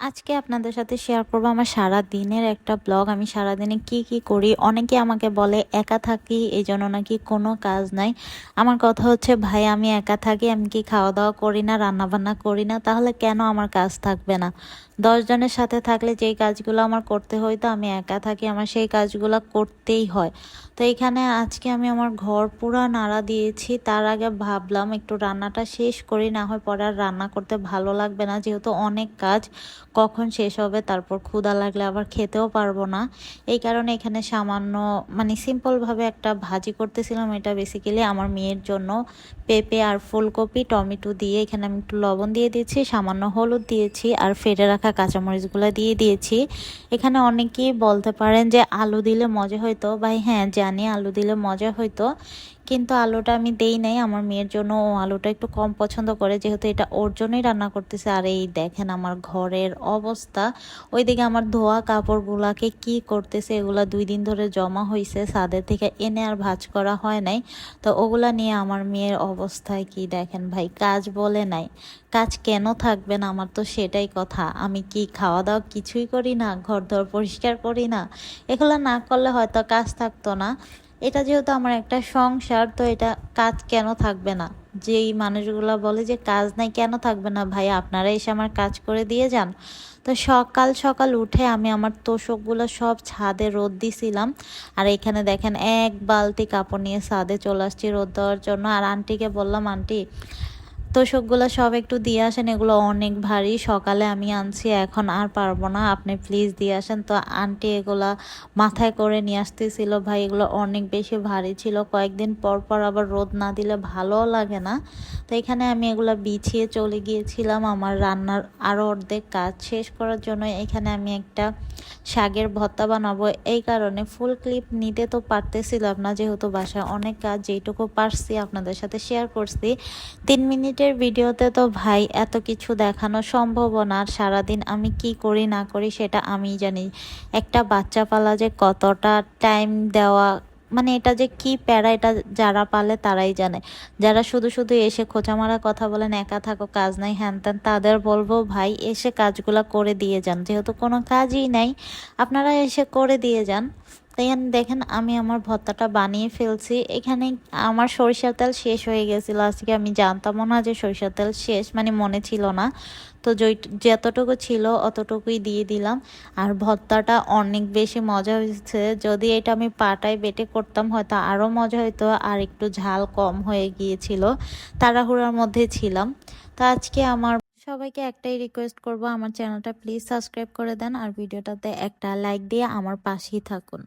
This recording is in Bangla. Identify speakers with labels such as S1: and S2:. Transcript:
S1: আজকে আপনাদের সাথে শেয়ার করব আমার সারা দিনের একটা ব্লগ আমি সারা দিনে কি কি করি? অনেকে আমাকে বলে, একা থাকি এই জন্য নাকি কোনো কাজ নাই। আমার কথা হচ্ছে, ভাই, আমি একা থাকি, আমি কি খাওয়া দাওয়া করি না রান্না বান্না করি না? তাহলে কেন আমার কাজ থাকবে না? দশ জনের সাথে থাকলে যেই কাজগুলো আমার করতে হয়, তো আমি একা থাকি, আমার সেই কাজগুলো করতেই হয়। তো এখানে আজকে আমি আমার ঘর পুরো নাড়া দিয়েছি। তার আগে ভাবলাম একটু রান্নাটা শেষ করি, না হয় পরে আর রান্না করতে ভালো লাগবে না, যেহেতু অনেক কাজ। কখন শেষ হবে, তারপর ক্ষুধা লাগলে আবার খেতেও পারব না। এই কারণে এখানে সামান্য মানে সিম্পলভাবে একটা ভাজি করতেছিলাম। এটা বেসিক্যালি আমার মেয়ের জন্য পেঁপে আর ফুলকপি, টমেটো দিয়ে এখানে আমি একটু লবণ দিয়ে দিয়েছি, সামান্য হলুদ দিয়েছি আর ফেটে রাখা কাঁচামরিচগুলো দিয়ে দিয়েছি। এখানে অনেকেই বলতে পারেন যে আলু দিলে মজা হইতো। ভাই হ্যাঁ জানি আলু দিলে মজা হইতো, কিন্তু আলুটা আমি দেই নাই। আমার মেয়ের জন্য ও আলুটা একটু কম পছন্দ করে, যেহেতু এটা ওর জন্যই রান্না করতেছে। আর এই দেখেন আমার ঘরের অবস্থা। ওইদিকে আমার ধোয়া কাপড়গুলাকে কি করতেছে এগুলা দুই দিন ধরে জমা হয়েছে ছাদের থেকে এনে আর ভাজ করা হয় নাই। তো ওগুলা নিয়ে আমার মেয়ের অবস্থায় কি দেখেন ভাই, কাজ বলে নাই। কাজ কেন থাকবে না আমার তো সেটাই কথা। আমি কি খাওয়া দাওয়া কিছুই করি না ঘর দর পরিষ্কার করি না? এগুলো না করলে হয়তো কাজ থাকতো না। এটা যেহেতু আমার একটা সংসার, তো এটা কাজ কেন থাকবে না? যেই মানুষগুলো বলে যে, কাজ নাই, কেন থাকবে না ভাই? আপনারা এসে আমার কাজ করে দিয়ে যান। তো সকাল সকাল উঠে আমি আমার তোষকগুলো সব ছাদে রোদ দিছিলাম। আর এখানে দেখেন এক বালতি কাপড় নিয়ে ছাদে চলে আসছি রোদ দেওয়ার জন্য। আর আন্টিকে বললাম, আন্টি তোষকগুলো সব একটু দিয়ে আসেন, এগুলো অনেক ভারী। সকালে আমি আনছি, এখন আর পারব না। আপনি প্লিজ দিয়ে আসেন। তো আন্টি এগুলা মাথায় করে নিয়ে আসতেছিল, ভাই, এগুলো অনেক বেশি ভারী ছিল। কয়েকদিন পর পর আবার রোদ না দিলে ভালোও লাগে না। তো এখানে আমি এগুলো বিছিয়ে চলে গিয়েছিলাম। আমার রান্নার আরও অর্ধেক কাজ শেষ করার জন্য এখানে আমি একটা শাকের ভর্তা বানাবো। এই কারণে ফুল ক্লিপ নিতে তো পারতেছিলাম না, যেহেতু বাসায় অনেক কাজ, যেইটুকু পারছি আপনাদের সাথে শেয়ার করছি। তিন মিনিটের ভিডিওতে তো ভাই এত কিছু দেখানো সম্ভব না, আর সারাদিন আমি কি করি না করি সেটা আমি জানি। একটা বাচ্চা পালা যে কতটা টাইম দেওয়া মানে এটা যে কি প্যারা এটা যারা পালে তারাই জানে। যারা শুধু শুধু এসে খোঁচা মারা কথা বলেন, একা থাকো, কাজ নাই, হ্যান ত্যান, তাদের বলব ভাই এসে কাজগুলো করে দিয়ে যান। যেহেতু কোনো কাজই নাই, আপনারা এসে করে দিয়ে যান। দেখেন দেখেন আমি আমার ভর্তাটা বানিয়ে ফেলছি। এখানে আমার সরিষার তেল শেষ হয়ে গেছিল। আজকে আমি জানতামও না যে সরিষার তেল শেষ মানে মনে ছিল না। তো যতটুকু ছিল অতটুকুই দিয়ে দিলাম। আর ভর্তাটা অনেক বেশি মজা হয়েছে। যদি এটা আমি পাটায় বেটে করতাম, হয়তো আরও মজা হতো আর একটু ঝাল কম হয়ে গিয়েছিল। তাড়াহুড়ার মধ্যে ছিলাম। তো আজকে আমার সবাইকে একটাই রিকোয়েস্ট করব, আমার চ্যানেলটা প্লিজ সাবস্ক্রাইব করে দেন। আর ভিডিওটাতে একটা লাইক দিয়ে আমার পাশেই থাকুন।